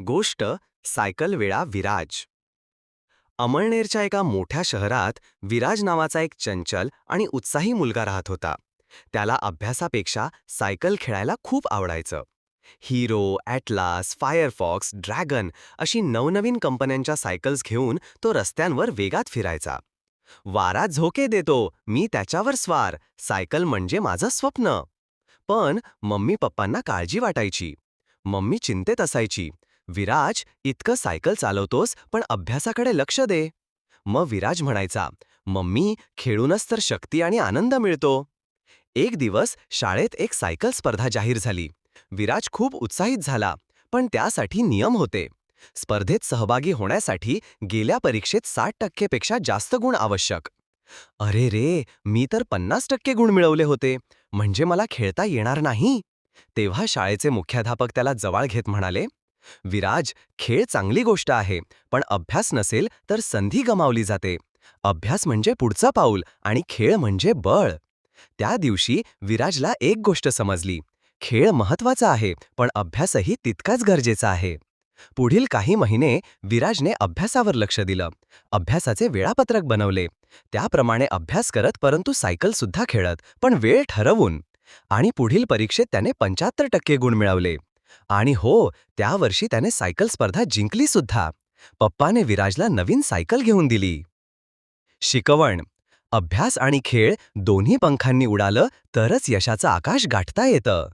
गोष्ट सायकल वेळा विराज. अमळनेरच्या एका मोठ्या शहरात विराज नावाचा एक चंचल आणि उत्साही मुलगा राहत होता. त्याला अभ्यासापेक्षा सायकल खेळायला खूप आवडायचं. हिरो ॲटलास फायरफॉक्स ड्रॅगन अशी नवनवीन कंपन्यांच्या सायकल्स घेऊन तो रस्त्यांवर वेगात फिरायचा. वारा झोके देतो मी त्याच्यावर स्वार सायकल म्हणजे माझं स्वप्न. पण मम्मी पप्पांना काळजी वाटायची. मम्मी चिंतेत असायची. विराज इतकं सायकल चालवतोस पण अभ्यासाकडे लक्ष दे. मग विराज म्हणायचा मम्मी खेळूनच तर शक्ती आणि आनंद मिळतो. एक दिवस शाळेत एक सायकल स्पर्धा जाहीर झाली. विराज खूप उत्साहित झाला पण त्यासाठी नियम होते. स्पर्धेत सहभागी होण्यासाठी गेल्या परीक्षेत साठ टक्केपेक्षा जास्त गुण आवश्यक. अरे रे मी तर पन्नास टक्के गुण मिळवले होते. म्हणजे मला खेळता येणार नाही. तेव्हा शाळेचे मुख्याध्यापक त्याला जवळ घेत म्हणाले विराज खेळ चांगली गोष्ट आहे पण अभ्यास नसेल तर संधी गमावली जाते. अभ्यास म्हणजे पुढचं पाऊल आणि खेळ म्हणजे बळ. त्या दिवशी विराजला एक गोष्ट समजली. खेळ महत्त्वाचा आहे पण अभ्यासही तितकाच गरजेचा आहे. पुढील काही महिने विराजने अभ्यासावर लक्ष दिलं. अभ्यासाचे वेळापत्रक बनवले. त्याप्रमाणे अभ्यास करत परंतु सायकलसुद्धा खेळत पण वेळ ठरवून. आणि पुढील परीक्षेत त्याने पंच्याहत्तर टक्के गुण मिळवले. आणि हो त्या वर्षी त्याने सायकल स्पर्धा जिंकली सुद्धा. पप्पाने विराजला नवीन सायकल घेऊन दिली. शिकवण. अभ्यास आणि खेळ दोन्ही पंखांनी उडालं तरच यशाचं आकाश गाठता येतं.